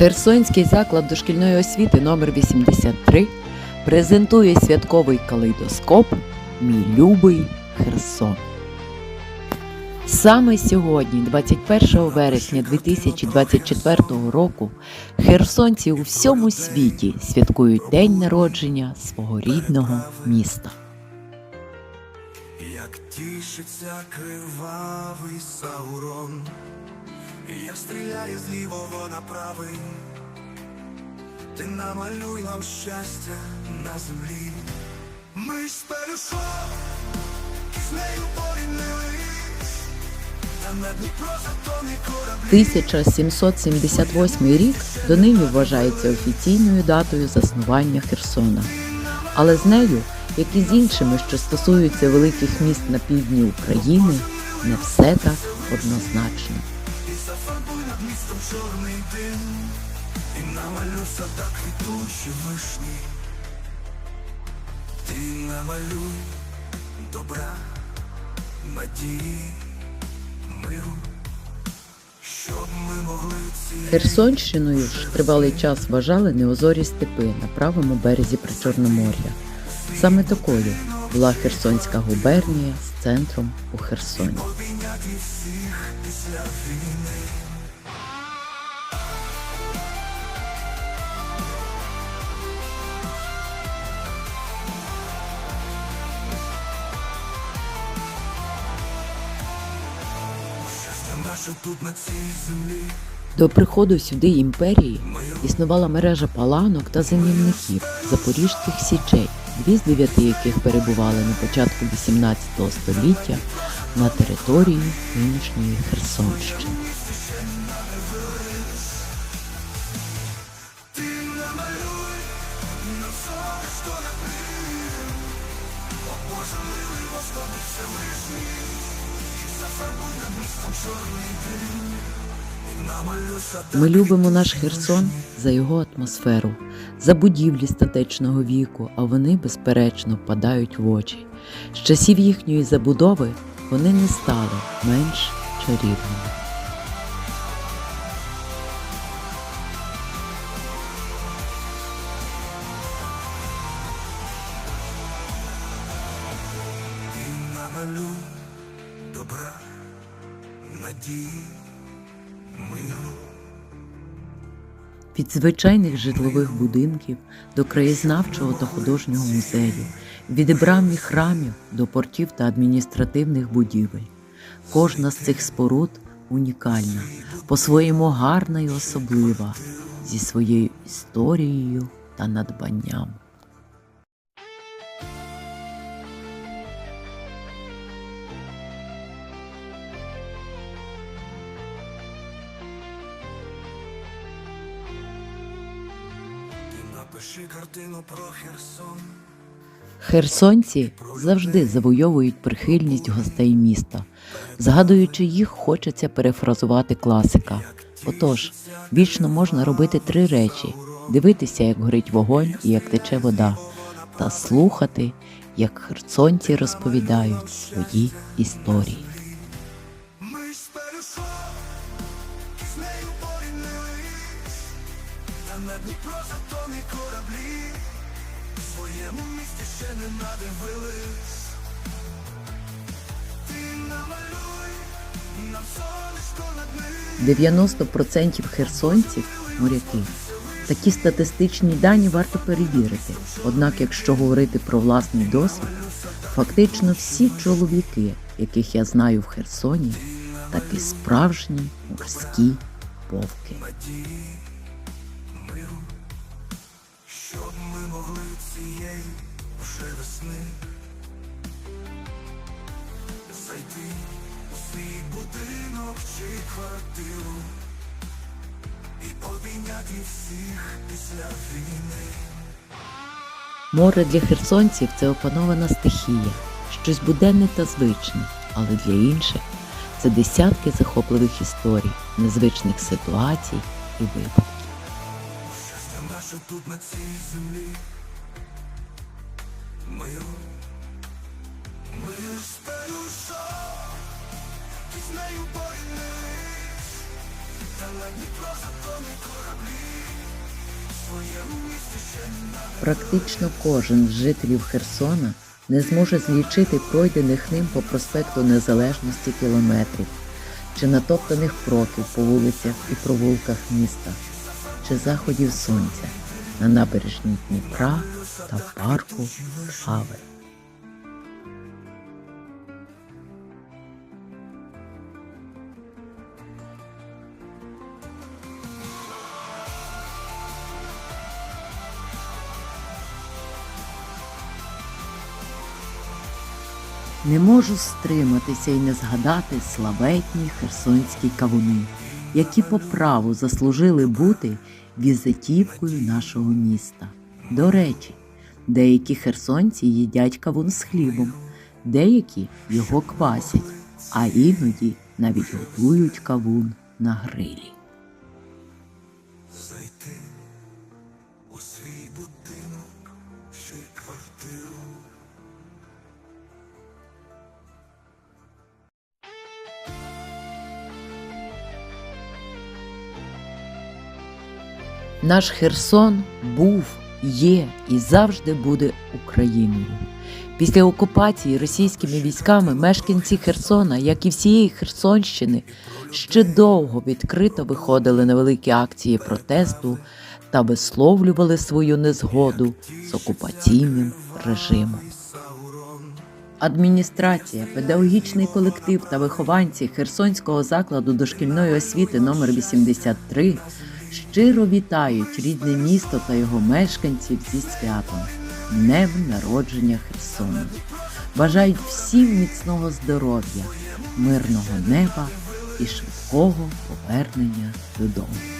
Херсонський заклад дошкільної освіти номер 83 презентує святковий калейдоскоп Мій любий Херсон. Саме сьогодні, 21 вересня 2024 року, херсонці у всьому світі святкують день народження свого рідного міста. Як тішиться кривавий Саурон, стріляє з лівого на правий, ти намалюй нам щастя на землі. Ми ж пелюшок, з нею порівнялись, та на Дніпро затоне кораблі. 1778 рік донині вважається офіційною датою заснування Херсона. Але з нею, як і з іншими, що стосуються великих міст на півдні України, не все так однозначно. Чорний дим, і намалюй в садах квітучі вишні. Ти намалюй добра, надії, миру, щоб ми могли ці Херсонщиною ж тривалий час вважали неозорі степи на правому березі Причорномор'я. Саме такою була Херсонська губернія з центром у Херсоні. До приходу сюди імперії існувала мережа паланок та замінників запорізьких січей, дві з дев'яти яких перебували на початку XVIII століття на території нинішньої Херсонщини. Ми любимо наш Херсон за його атмосферу, за будівлі статечного віку, а вони, безперечно, впадають в очі. З часів їхньої забудови вони не стали менш чарівними. Добра, надії, миру. Від звичайних житлових будинків до краєзнавчого та художнього музею, від брам і храмів до портів та адміністративних будівель. Кожна з цих споруд унікальна, по-своєму гарна і особлива, зі своєю історією та надбанням. Херсонці завжди завойовують прихильність гостей міста. Згадуючи їх, хочеться перефразувати класика. Отож, вічно можна робити три речі: дивитися, як горить вогонь і як тече вода, та слухати, як херсонці розповідають свої історії. Та на Дніпро затоне кораблі, своєму місті ще не надивились. Ти намалюй нам сонечко над ним. 90% херсонців моряки. Такі статистичні дані варто перевірити. Однак, якщо говорити про власний досвід, фактично всі чоловіки, яких я знаю в Херсоні, такі справжні морські вовки. Надії, щоб ми могли цієї вже весни зайти у свій будинок чи квартиру і обійняти всіх після війни. Море для херсонців це опанована стихія, щось буденне та звичне, але для інших це десятки захопливих історій, незвичних ситуацій і випадків. Наше тут на цій землі. Мир з пелюшок, і з нею порівнялись, та на Дніпро затоне кораблі. Практично кожен з жителів Херсона не зможе злічити пройдених ним по проспекту Незалежності кілометрів, чи натоптаних кроків по вулицях і провулках міста, чи заходів сонця на набережній Дніпра та в парку Фавер. Не можу стриматися і не згадати славетні херсонські кавуни, які по праву заслужили бути візитівкою нашого міста. До речі, деякі херсонці їдять кавун з хлібом, деякі його квасять, а іноді навіть готують кавун на грилі. Наш Херсон був, є і завжди буде Україною. Після окупації російськими військами мешканці Херсона, як і всієї Херсонщини, ще довго відкрито виходили на великі акції протесту та висловлювали свою незгоду з окупаційним режимом. Адміністрація, педагогічний колектив та вихованці Херсонського закладу дошкільної освіти номер 83 щиро вітають рідне місто та його мешканців зі святом, днем народження Херсону. Бажають всім міцного здоров'я, мирного неба і швидкого повернення додому.